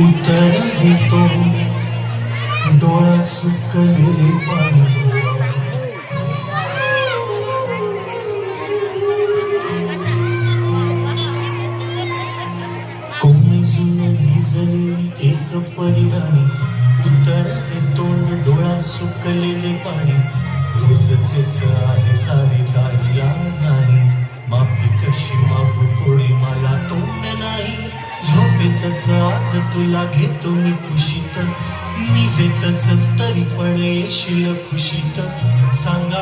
उत्तर येतो डोळा सुकलेले पाणी. तुला घेतो मी कुशीत निजेतच तरी पण येशील खुशीत सांगा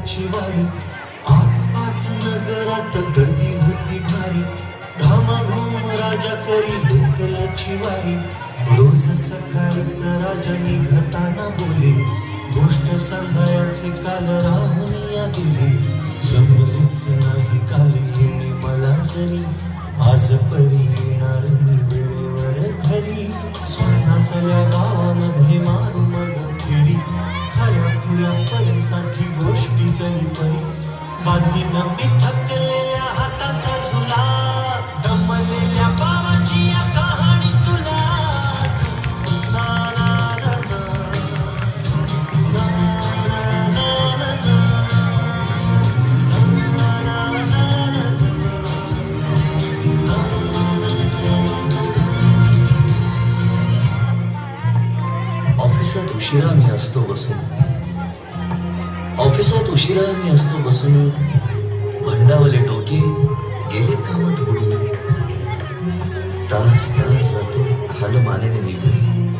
लोकलची वारी. आठ नगरात गर्दी होती भारी. घामाघूम राजा करी लोकलाची वारी. रोज सकाळी सराजा निघताना बोले. गोष्ट सांगायचे काल राहून या दिले समजच नाही काल येणे मला जरी. आज परी येणार मी वेळेवर घरी. स्वतःतल्या गावामध्ये मारू मग खाया खुल्या गोष्टी तरी परी बांधी नंबी थकलेल्या हाताचा झुला दमलेल्या पावाची या कहाणी तुला. ऑफिसात उशिरा मी असतो बसून. ऑफिसात उशिरा मी असतो बसून. भंडावले डोके गेले कामात उडून तास तास जातो खाल मानेने निघून.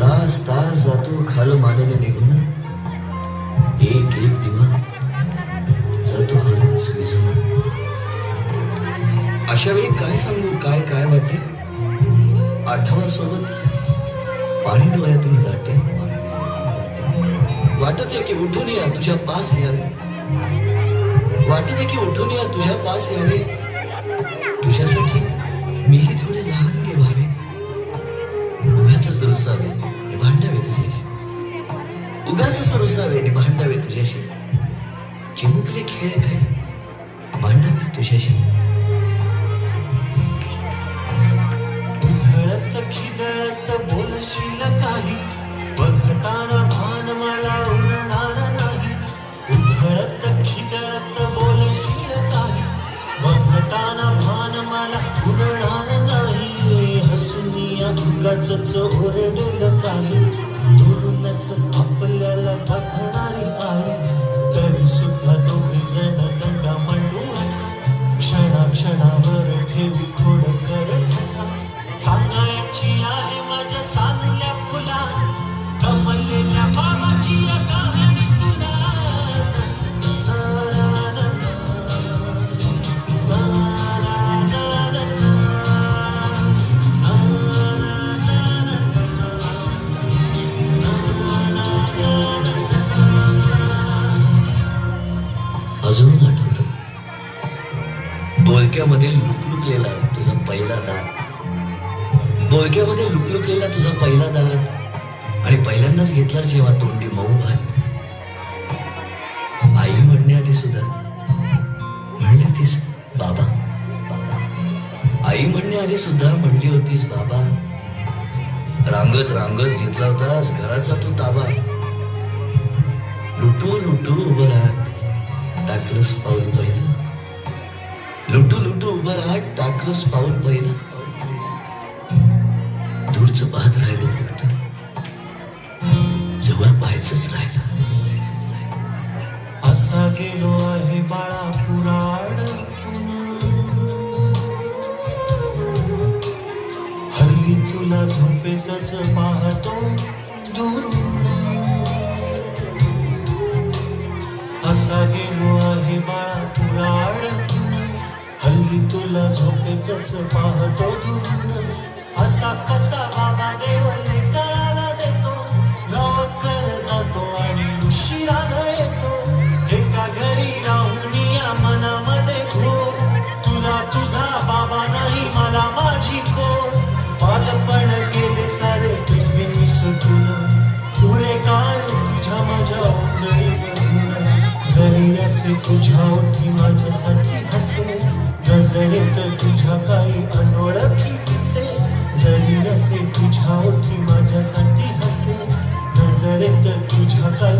तास तास जातो खाल मानेने निघून. एक एक दिवस जातो हळूच विझून अशा वेळी काय सांगू काय काय वाटते? आठवणासोबत पाणी डोळ्यातून दाटते वाटत आहे की उठून या तुझ्या पास यावे वाटत आहे की उठून या तुझ्या पास यावे तुझ्यासाठी मीही थोडे लहान गे व्हावे. उगाच रुसावे भांडावे तुझ्याशी. उगाच रुसावे आणि भांडावे तुझ्याशी. चिमुकले खेळ काय? भांडावे तुझ्याशी. खिदळ बघताना भान मला उडणार नाही हसुनिया या उगाच ओरडेल काही. दुरूनच आपल्याला अजून आठवत. बोलक्यामध्ये लुकलुकलेला तुझा पहिला दात. बोलक्यामध्ये लुकलुकलेला तुझा पहिला दात. आणि पहिल्यांदाच घेतला जेव्हा तोंडी मऊ भात. आई म्हणण्याआधी सुद्धा म्हणली होतीस बाबा बाबा. आई म्हणण्याआधी सुद्धा म्हणली होतीस बाबा. रांगत रांगत घेतला होतास घराचा तू ताबा. लुटू लुटू उभं राहत. टाकलंच पाऊल पहिलं. लुटू लुटू उभं राहत टाकलंच पाऊल पहिलं. दूरच पाहत राहिलो फक्त. जवळ पाहायचंच राहिलं. असा गेलो आहे बाळा पुराड हल्ली तुला झोपेतच पाहतो. दूर आहे बाळा तुला पुराड हल्ली तुला झोपेतच पाहतो दुरून दिसे तुझ्या ओठी माझ्यासाठी हसे नजरेत तुझ्या काही अनोळखी दिसे. जरी असे तुझ्या ओठी माझ्यासाठी हसे नजरेत तुझ्या काही